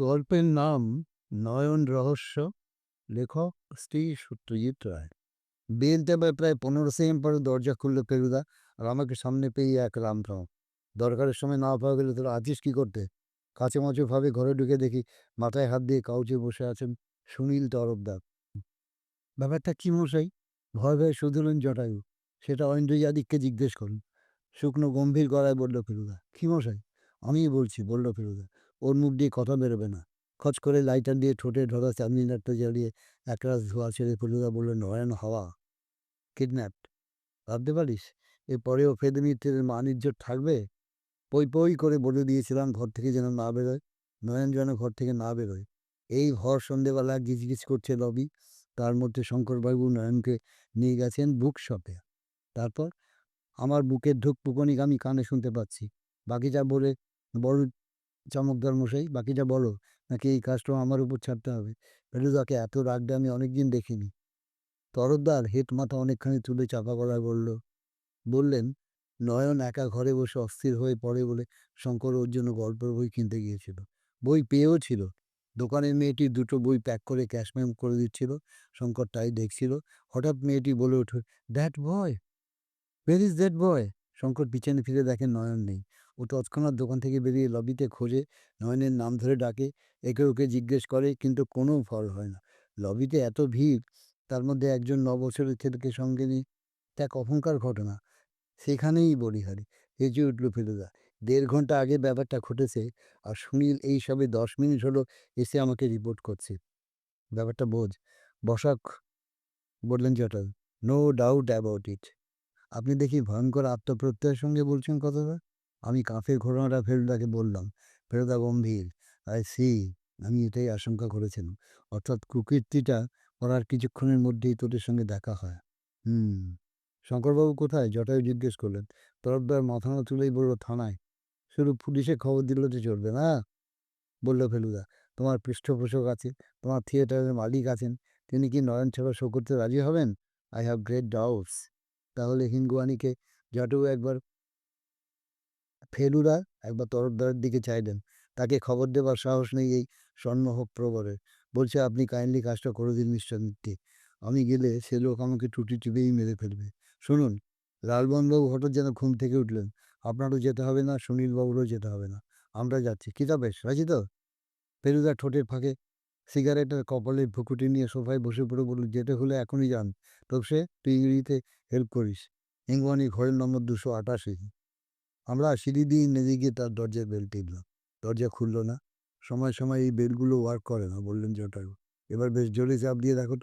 গল্পের নাম নয়ন রহস্য। লেখক শ্রী সত্যজিৎ রায়। বেল টেপে প্রায় পনেরো সেকেন্ড পরে দরজা খুললো ফেরুদা আর আমাকে সামনে পেয়ে এক রামরাম দরকারের সময় না পাওয়া গেলে তোরা আছিস কী করতে? কাছে ভাবে ঘরে ঢুকে দেখি মাথায় হাত দিয়ে কাউচে বসে আছেন সুনীল তরফদার। ব্যাপারটা কী মশাই? ভয় ভয়ে শুধুলেন জটায়ু। সেটা ঐন্দ্রজাদিককে জিজ্ঞেস করুন শুকনো গম্ভীর গলায় বলল ফেরুদা কী মশাই? আমিই বলছি, বলল ফেলুদা। ওর মুখ দিয়ে কথা বেরোবে না। খচ করে লাইটার দিয়ে ঠোঁটে ধরা চাঁদনি লাইটটা জ্বালিয়ে একরাশ ধোয়া ছেড়ে ফেলুদা বলল, নয়ন হাওয়া কিডন্যাপড ভাবতে পারিস? এরপরেও ফেদে মিত্রের মান ইজ্জত থাকবে? পই পই করে বলে দিয়েছিলাম ঘর থেকে যেন না বেরোয়, নয়ন যেন ঘর থেকে না বেরোয়। এই ভর সন্ধেবেলা গিজগিজ করছে লবি তার মধ্যে শঙ্করবাবু নয়নকে নিয়ে গেছেন বুক শপে তারপর, আমার বুকের ঢুক পুকনিক আমি কানে শুনতে পাচ্ছি। বাকি যা বলে, বড় চমকদার মশাই বাকি যা বলো, নাকি এই কাজটা আমার উপর ছাড়তে হবে? ফেলুদাকে এত রাগটা আমি অনেকদিন দেখিনি। তরদ্দার হেট মাথা অনেকখানি তুলে চাপা গলায় বলল, বললেন, নয়ন একা ঘরে বসে অস্থির হয়ে পড়ে বলে শঙ্কর ওর জন্য গল্পের বই কিনতে গিয়েছিল। বই পেয়েও ছিল। দোকানের মেয়েটি দুটো বই প্যাক করে ক্যাশম্যাম করে দিচ্ছিল। শঙ্কর তাই দেখছিল। হঠাৎ মেয়েটি বলে ওঠে, that boy? Where is that boy? Shankar পিছনে ফিরে দেখেন নয়ন নেই। ও তৎক্ষণাৎ দোকান থেকে বেরিয়ে লবিতে খোঁজে, নয়নের নাম ধরে ডাকে, একে ওকে জিজ্ঞেস করে, কিন্তু কোনো ফল হয় না। লবিতে এত ভিড়, তার মধ্যে একজন নবছরের ছেলেকে সঙ্গে নিয়ে এক অহংকার ঘটনা। সেখানেই বলিহারি। হেঁচে উঠল ফেলুদা। দেড় ঘণ্টা আগে ব্যাপারটা ঘটেছে, আর সুনীল এই সবে দশ মিনিট হলো এসে আমাকে রিপোর্ট করছে। ব্যাপারটা বোঝ। বসাক বললেন, জটাল নো ডাউট অ্যাবাউট ইট আপনি দেখি ভয়ঙ্কর আত্মপ্রত্যয়ের সঙ্গে বলছেন কথাটা? আমি কাফের ঘটনাটা ফেলুদাকে বললাম। ফেলুদা গম্ভীর। আই সি, আমি এটাই আশঙ্কা করেছিলাম অর্থাৎ কুকীর্তিটা করার কিছুক্ষণের মধ্যেই তোদের সঙ্গে দেখা হয়। হুম। শঙ্করবাবু কোথায়? জটায়ু জিজ্ঞেস করলেন। তরফদার মাথা না তুলেই বলল, থানায়। শুধু পুলিশে খবর দিল তো চলবে না? বলল ফেলুদা, তোমার পৃষ্ঠপোষক আছে, তোমার থিয়েটারের মালিক আছেন। তিনি কি নয়ন ছাড়া শো করতে রাজি হবেন? আই হ্যাভ গ্রেট ডাউটস তাহলে হিঙ্গুয়ানিকে জটায়ু একবার ফেলুদা একবার তরফদারের দিকে চাইলেন। তাকে খবর দেবার সাহস নেই এই স্বর্ণহক প্রবরের বলছে, আপনি কাইন্ডলি কাজটা করে দিন, মিস্টার মিত্তি আমি গেলে সে লোক আমাকে টুটি টিপেই মেরে ফেলবে। শুনুন লালবনবাবু হঠাৎ যেন ঘুম থেকে উঠলেন। আপনারও যেতে হবে না, সুনীলবাবুরও যেতে হবে না। আমরা যাচ্ছি। কী তা বেশ রাজি তো? ফেলুদা ঠোঁটের ফাঁকে সিগারেটের কপালে ভুকুটি নিয়ে সোফায় বসে পড়ে বলল, যেতে হলে এখনই যান। তবে সে তুই ইংরেজিতে হেল্প করিস। ইংবানি ঘরের নম্বর দুশো আটাশি। আমরা সিঁড়ি দিয়ে নেমে গিয়ে তার দরজায় বেল টিপলাম। দরজা খুললো না। সময় সময় এই বেলগুলো ওয়ার্ক করে না, বললেন জটায়ু। এবার বেশ জোরে চাপ দিয়ে দেখো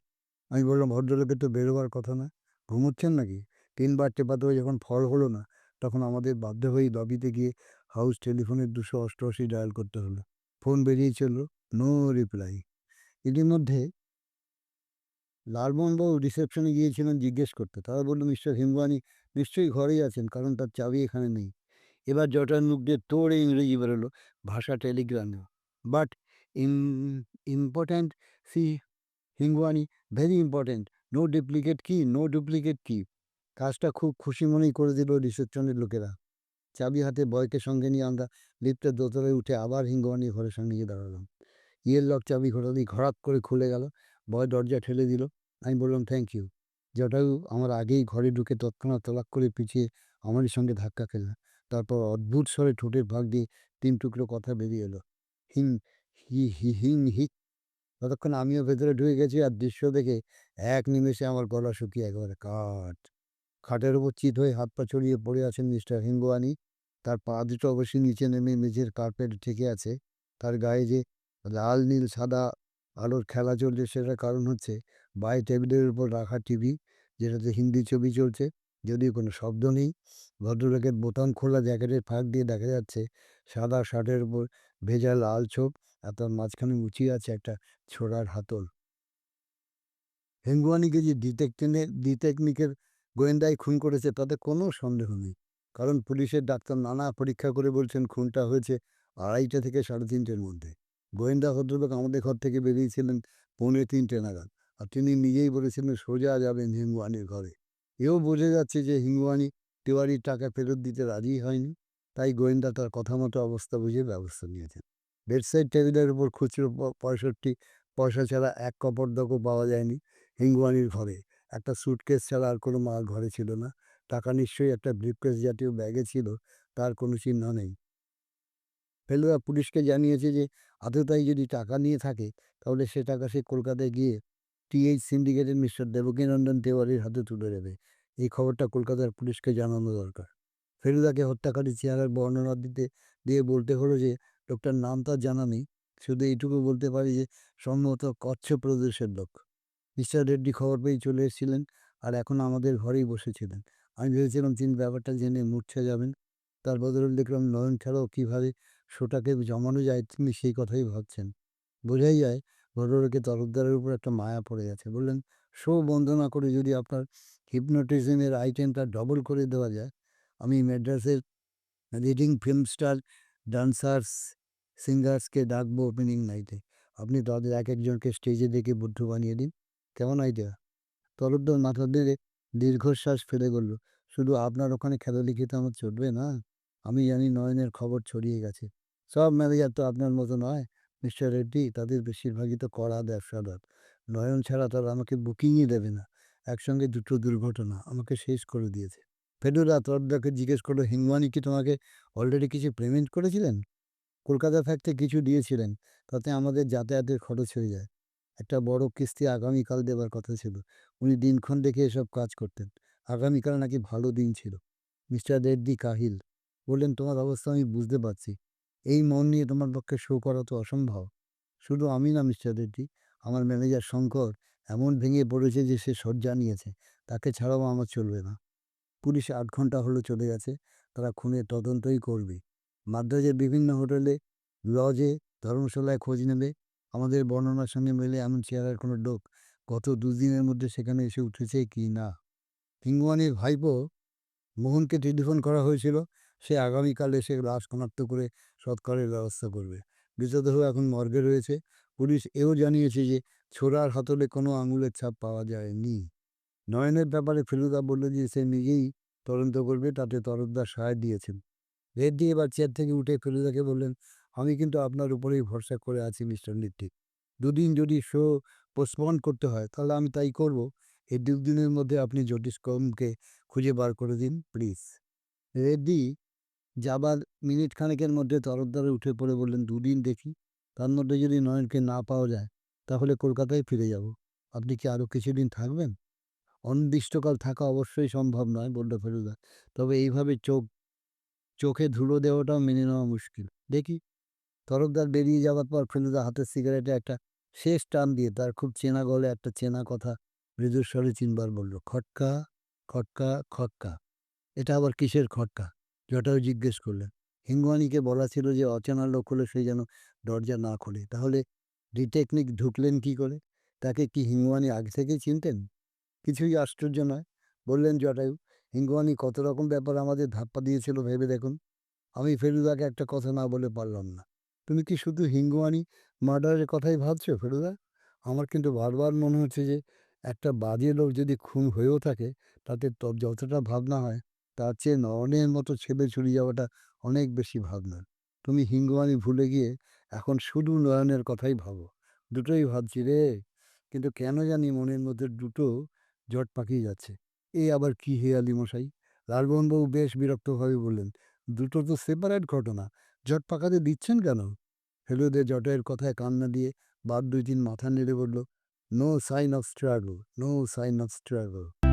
আমি বললাম ভদ্রলোকের তো বেরোবার কথা না। ঘুমোচ্ছেন নাকি? তিনবার টেপাতে হয়ে যখন ফল হলো না, তখন আমাদের বাধ্য হয়েই লবিতে গিয়ে হাউস টেলিফোনের দুশো অষ্টআশি ডায়াল করতে হলো। ফোন বেরিয়ে চলল নো রিপ্লাই ইতিমধ্যে লালমোহনবাবু রিসেপশনে গিয়েছিলেন, জিজ্ঞেস করতে। তারা বলল, মিস্টার হিমবানি নিশ্চয়ই ঘরেই আছেন, কারণ তার চাবি এখানে নেই। এবার জটার মুখ দিয়ে তোড়ে ইংরেজি বেরোলো, ভাষা টেলিগ্রামে বাট ইম ইম্পর্ট্যান্ট সি, হিঙ্গুয়ানি ভেরি ইম্পর্ট্যান্ট নো ডুপ্লিকেট কি নো ডুপ্লিকেট কি কাজটা খুব খুশি মনেই করে দিল রিসেপশনের লোকেরা। চাবি হাতে বয়কে সঙ্গে নিয়ে আমরা লিফটের দোতলায় উঠে আবার হিঙ্গুয়ানি ঘরের সঙ্গে গিয়ে দাঁড়ালাম। ইয়ের লক চাবি ঘোরালি ঘরাত করে খুলে গেল। বয় দরজা ঠেলে দিল। আমি বললাম থ্যাংক ইউ জটায়ু আমার আগেই ঘরে ঢুকে তৎক্ষণাৎ তলাক করে পিছিয়ে আমারই সঙ্গে ধাক্কা খেলেন। তারপর অদ্ভুত স্বরে ঠোঁটের ভাগ দিয়ে তিন টুকরো কথা বেরিয়ে এলো। হিং, হি হি, হিং হিক ততক্ষণ আমিও ভেতরে ঢুকে গেছি আর দৃশ্য দেখে এক নিমেষে আমার গলা শুকিয়ে একেবারে কাঠ। খাটের উপর চিত হয়ে হাত পা ছড়িয়ে পড়ে আছেন মিস্টার হিঙ্গুয়ানি। তার পা দুটো অবশ্যই নিচে নেমে মেঝের কার্পেট ঠেকে আছে। তার গায়ে যে লাল, নীল, সাদা আলোর খেলা চলছে, সেটার কারণ হচ্ছে বাই টেবিলের উপর রাখা টিভি, যেটাতে হিন্দি ছবি চলছে। যদিও কোনো শব্দ নেই। ভদ্রলোকের বোতাম খোলা জ্যাকেটের ফাঁক দিয়ে দেখা যাচ্ছে, সাদা শার্টের উপর ভেজা লাল ছোপ আর তার মাঝখানে মুচিয়ে আছে একটা ছোড়ার হাতল। হেঙ্গুয়ানিকে যে ডিটেকটিনে, ডিটেকনিকের গোয়েন্দায় খুন করেছে তাতে কোনো সন্দেহ নেই। কারণ পুলিশের ডাক্তার নানা পরীক্ষা করে বলছেন খুনটা হয়েছে আড়াইটা থেকে সাড়ে তিনটের মধ্যে। গোয়েন্দা ভদ্রলোক আমাদের ঘর থেকে বেরিয়েছিলেন পৌনে তিনটে নাগাদ আর তিনি নিজেই বলেছিলেন সোজা যাবেন হেঙ্গুয়ানির ঘরে। এও বোঝা যাচ্ছে যে হিঙ্গুয়ানি তিওয়ারির টাকা ফেরত দিতে রাজি হয়নি তাই গোয়েন্দা তার কথা মতো অবস্থা বুঝে ব্যবস্থা নিয়েছেন বেডসাইড টেবিলের উপর খুচরো পঁয়ষট্টি পয়সা ছাড়া এক কপর দকও পাওয়া যায়নি হিঙ্গুয়ানির ঘরে। একটা স্যুটকেস ছাড়া আর কোনো মাল ঘরে ছিল না। টাকা নিশ্চয়ই একটা ব্রিফকেস জাতীয় ব্যাগে ছিল, তার কোনো চিহ্ন নেই। ফেলুদা পুলিশকে জানিয়েছে যে আততায়ী যদি টাকা নিয়ে থাকে তাহলে সে টাকা সে কলকাতায় গিয়ে টিএইচ সিন্ডিকেটের মিস্টার দেবকীনন্দন তেওয়ারির হাতে তুলে দেবে। এই খবরটা কলকাতার পুলিশকে জানানো দরকার। ফেলুদাকে হত্যাকারী চেহারার বর্ণনা দিতে, দিয়ে বলতে হলো যে লোকটার নাম তার জানা নেই। শুধু এইটুকু বলতে পারি যে, সম্ভবত কচ্ছ প্রদেশের লোক। মিস্টার রেড্ডি খবর পেয়েই চলে এসেছিলেন আর এখন আমাদের ঘরেই বসেছিলেন। আমি ভেবেছিলাম তিনি ব্যাপারটা জেনে মূর্ছে যাবেন। তার বদলে দেখলাম নয়ন ছাড়াও কীভাবে শোটাকে জমানো যায় তিনি সেই কথাই ভাবছেন। বোঝাই যায় ভদ্রলোকের তরফদারের উপর একটা মায়া পড়ে গেছে। বললেন, শো বন্ধ না করে যদি আপনার হিপনোটিজমের আইটেমটা ডবল করে দেওয়া যায়, আমি ম্যাড্রাসের লিডিং ফিল্ম স্টার, ডান্সার্স, সিঙ্গার্সকে ডাকবো ওপেনিং নাইটে। আপনি তাদের এক একজনকে স্টেজে দেখে বুদ্ধ বানিয়ে দিন। কেমন আইডিয়া? তরফদার মাথা নেড়ে দীর্ঘশ্বাস ফেলে বলল, শুধু আপনার ওখানে খেলালিখিতে আমার চলবে না। আমি জানি নয়নের খবর ছড়িয়ে গেছে। সব ম্যানেজার তো আপনার মতো নয় মিস্টার রেড্ডি। তাদের বেশিরভাগই তো কড়া ব্যবসাদার। নয়ন ছাড়া তারা আমাকে বুকিংই দেবে না। একসঙ্গে দুটো দুর্ঘটনা আমাকে শেষ করে দিয়েছে। ফেলুদা তরদাকে জিজ্ঞেস করল, হিঙ্গুয়ানি কি তোমাকে অলরেডি কিছু পেমেন্ট করেছিলেন? কলকাতা থাকতে কিছু দিয়েছিলেন। তাতে আমাদের যাতায়াতের খরচ হয়ে যায়। একটা বড় কিস্তি আগামীকাল দেবার কথা ছিল। উনি দিনক্ষণ দেখে এসব কাজ করতেন। আগামীকাল নাকি ভালো দিন ছিল। মিস্টার রেড্ডি কাহিল। বললেন, তোমার অবস্থা আমি বুঝতে পারছি। এই মন নিয়ে তোমার পক্ষে শো করা তো অসম্ভব। শুধু আমি না মিস্টার রেড্ডি, আমার ম্যানেজার শঙ্কর এমন ভেঙে পড়েছে যে সে শয্যা নিয়েছে। তাকে ছাড়াও আমার চলবে না। পুলিশ আট ঘণ্টা হলো চলে গেছে। তারা খুনের তদন্তই করবে। মাদ্রাজের বিভিন্ন হোটেলে, লজে, ধর্মশালায় খোঁজ নেবে। আমাদের বর্ণনার সঙ্গে মেলে এমন চেহারার কোনো লোক গত দুদিনের মধ্যে সেখানে এসে উঠেছে কি না। হিঙ্গুয়ানির ভাইপো মোহনকে টেলিফোন করা হয়েছিল। সে আগামীকাল এসে লাশ শনাক্ত করে সৎকারের ব্যবস্থা করবে। মৃতদেহ এখন মর্গে রয়েছে। পুলিশ এও জানিয়েছে যে ছোড়ার হাতলে কোনো আঙুলের ছাপ পাওয়া যায়নি। নয়নের ব্যাপারে ফেলুদা বলল যে সে নিজেই তদন্ত করবে, তাতে তরফদার সায় দিয়েছেন। রেড্ডি এবার চেয়ার থেকে উঠে ফেলুদাকে বললেন, আমি কিন্তু আপনার উপরেই ভরসা করে আছি মিস্টার রেড্ডি। দুদিন যদি শো পোস্টপোন করতে হয় তাহলে আমি তাই করব। এই দুদিনের মধ্যে আপনি জ্যোতিষ কমকে খুঁজে বার করে দিন প্লিজ। রেড্ডি যাবার মিনিট খানেকের মধ্যে তরফদারে উঠে পড়ে বললেন, দুদিন দেখি। তার মধ্যে যদি নয়নকে না পাওয়া যায় তাহলে কলকাতায় ফিরে যাব। আপনি কি আরও কিছুদিন থাকবেন? অনির্দিষ্টকাল থাকা অবশ্যই সম্ভব নয় বলল ফেলুদা। তবে এইভাবে চোখ চোখে ধুলো দেওয়াটাও মেনে নেওয়া মুশকিল। দেখি। তরফদার বেরিয়ে যাওয়ার পর ফেলুদা হাতের সিগারেটে একটা শেষ টান দিয়ে তার খুব চেনা গলে একটা চেনা কথা মৃদুর স্বরে তিনবার বলল, খটকা, খটকা, খটকা। এটা আবার কিসের খটকা? জটায়ু জিজ্ঞেস করলেন। হিঙ্গুয়ানিকে বলা ছিল যে অচেনা লোক হলে সে যেন দরজা না খোলে। তাহলে ডিটেকনিক ঢুকলেন কি করে? তাকে কি হিঙ্গুয়ানি আগে থেকেই চিনতেন? কিছুই আশ্চর্য নয়। বললেন জটায়ু, হিঙ্গুয়ানি কত রকম ব্যাপার আমাদের ধাপ্পা দিয়েছিল ভেবে দেখুন। আমি ফেরুদাকে একটা কথা না বলে পারলাম না। তুমি কি শুধু হিঙ্গুয়ানি মার্ডারের কথাই ভাবছ ফেরুদা আমার কিন্তু বারবার মনে হচ্ছে যে একটা বাজে লোক যদি খুন হয়েও থাকে তাতে যতটা ভাবনা হয় তার চেয়ে নয়নের মতো ছেলে চুরি যাওয়াটা অনেক বেশি ভাবনার। তুমি হিঙ্গুয়ানি ভুলে গিয়ে এখন শুধু নয়নের কথাই ভাবো। দুটোই ভাবছি রে। কিন্তু কেন জানি মনের মধ্যে দুটো জট পাকিয়ে যাচ্ছে। এ আবার কি হেয়ালি মশাই? লালমোহনবাবু বেশ বিরক্তভাবে বললেন, দুটো তো সেপারেট ঘটনা। জট পাকাতে দিচ্ছেন কেন? ফেলুদা জটের কথায় কান্না দিয়ে বাদ দুই দিন মাথা নেড়ে বলল, no sign of struggle, no sign of struggle.